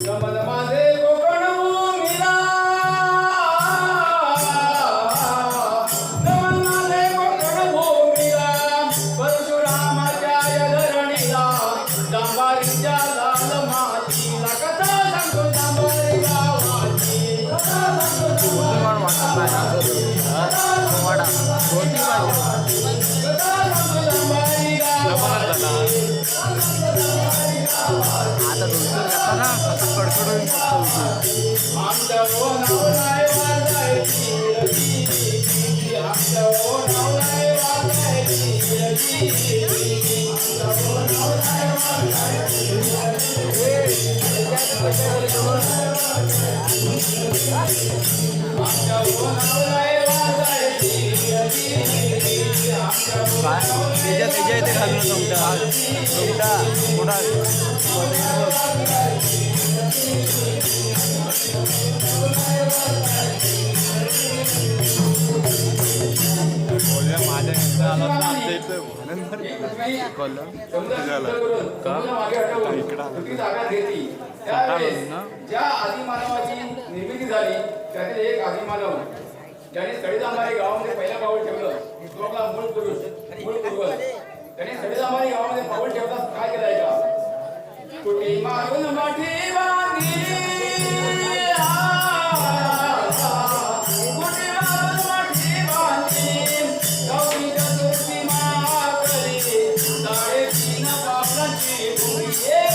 कमल माझे आमच्या ओ नवलाय वाजायची रवी आमच्या ओ काय त्याच्या त्याच्या इथे घालून तुमच्या तुमच्या पुढा ज्या आदिमानवाची निर्मिती झाली त्यातील एक आदिमानव. ज्याने गावामध्ये पहिला पाऊल ठेवलं. तो आपला मूळ पुरुष मूळ पूर्वज त्याने गावामध्ये पाऊल ठेवता काय केलंय का कुठे मारून माठी Hallelujah.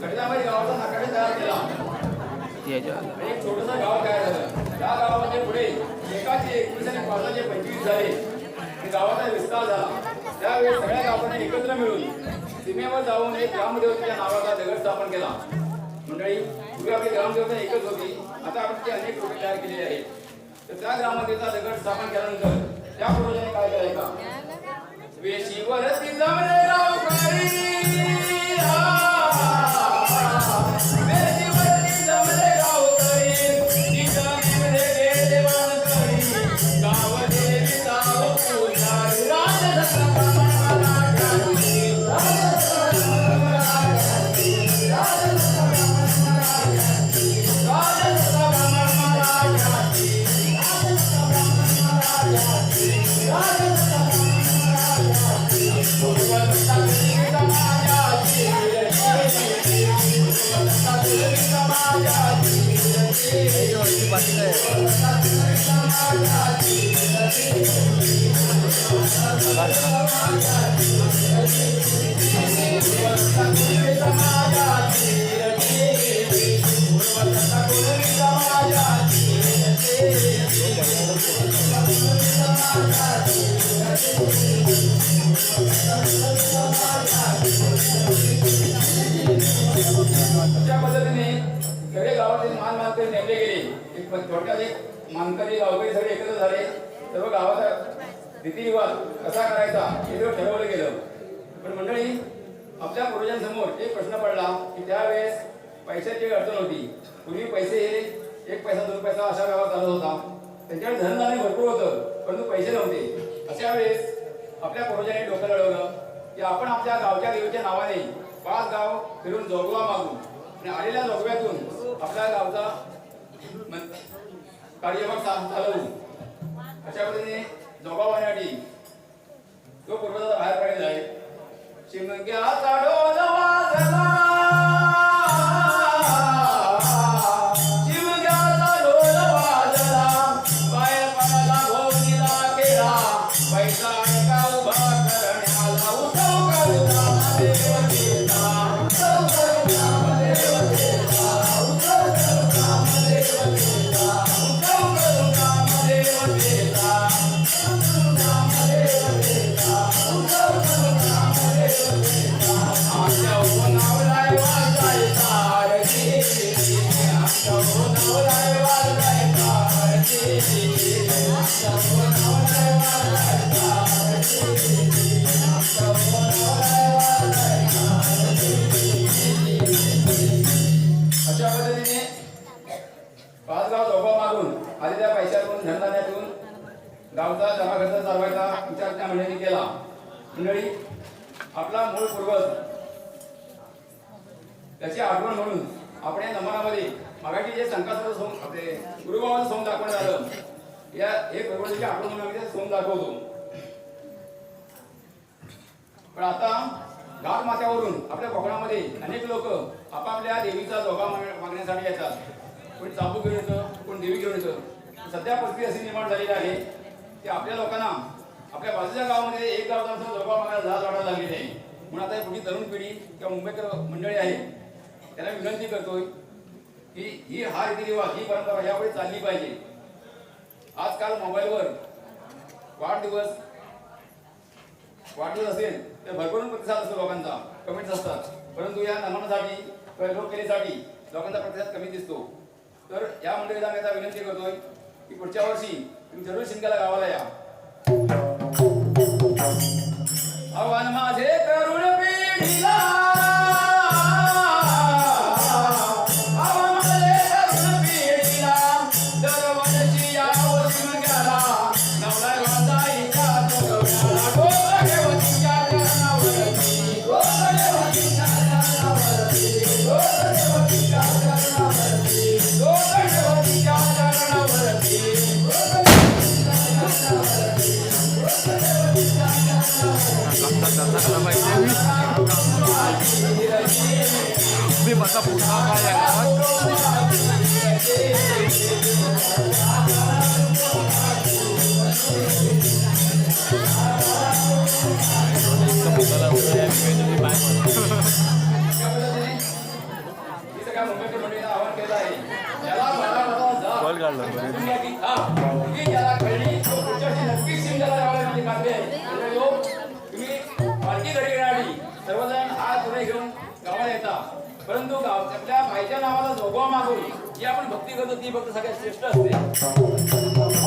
सडीदांबारी गावाचा नकाशा तयार केला त्याच्या आता आणि एक छोटंसं गाव तयार झालं त्या गावामध्ये पुढे एकाचे एकवीस आणि पाचाचे पंचवीस झाले आणि गावाचा विस्तार झाला त्यावेळी सगळ्या गावाने एकत्र मिळून सीमेवर जाऊन एक ग्रामदेवतेच्या नावाचा दगड स्थापन केला. मंडळी पूर्वी आपली ग्रामदेवता एकच होती. आता आपण ती अनेक लोक तयार केलेली आहेत. तर त्या ग्रामदेवता दगड स्थापन केल्यानंतर त्या पूर्वजांनी काय केलंय का वेशीवरती जमले अशा पद्धतीने सगळे गावातील मान मानकरी नेमले गेले. पण थोडक्यात एक मानकरी गावकरी सगळे एकत्र झाले. सर्व गावाचा रीतिरिवाज कसा करायचा? हे सगळं ठरवलं गेलं. पण मंडळी आपल्या पूर्वजांसमोर एक प्रश्न पडला की त्यावेळेस पैशाची अडचण होती. पूर्वी पैसे हे एक पैसा दोन पैसा अशा गावात चालत होता. त्यांच्याकडे धनधान्य भरपूर होतं परंतु पैसे नव्हते. अशा वेळेस आपल्या पूर्वजांनी डोकं लढवलं की आपण आपल्या गावच्या देवीच्या नावाने पाच गाव फिरून जोगवा मागू. आणि आलेल्या जोगव्यातून आपल्या गावचा कार्यक्रम कार्यभाग चालवू. अशा पद्धतीने जोगवा वाहण्यासाठी तो पूर्वजाचा बाहेर पडलेला आहे शिमग्याचा गावचा जमा खर्च चालवायचा विचार त्या मंडळींनी केला. मंडळी आपला मूळ पूर्वज त्याची आठवण म्हणून आपण या नमनामध्ये मगाशी जे संकासाचं सोंग आपले गुरुभावाचं सोंग दाखवण्यात आलं. या हे प्रभूची आठवण म्हणून आम्ही सोंग दाखवतो. पण आता घाट माथ्यावरून आपल्या कोकणामध्ये अनेक लोक आपापल्या देवीचा जोगा माग- मागण्यासाठी येतात. कोणी चाबू घेऊन येतं कोणी देवी घेऊन येतं. सध्या परिस्थिती अशी निर्माण झालेली आहे. की आपल्या लोकांना आपल्या बाजूच्या गावामध्ये एक गावचा जोगा मला जहाज वाढायला लागलेली आहे म्हणून आता ही पुढची तरुण पिढी किंवा मुंबईकर मंडळी आहे त्यांना विनंती करतोय की ही हा रीतिरिवाज ही परंपरा यापुढे चालली पाहिजे. आजकाल मोबाईलवर वाढदिवस वाढदिवस असेल तर भरपूर प्रतिसाद असतो लोकांचा. कमेंट्स असतात. परंतु या नमनासाठी किंवा लोककलेसाठी लोकांचा प्रतिसाद कमी दिसतो. तर या मंडळीला मी आता विनंती करतोय की पुढच्या वर्षी तुम्ही जरूर शिंगाला गावाला या. आव्हान माझे. मी माझा पुन्हा काय आहे परंतु गाव आपल्या भाईच्या नावाला जोगवा मागून जी आपण भक्ती करतो ती भक्त सगळ्यात श्रेष्ठ असते.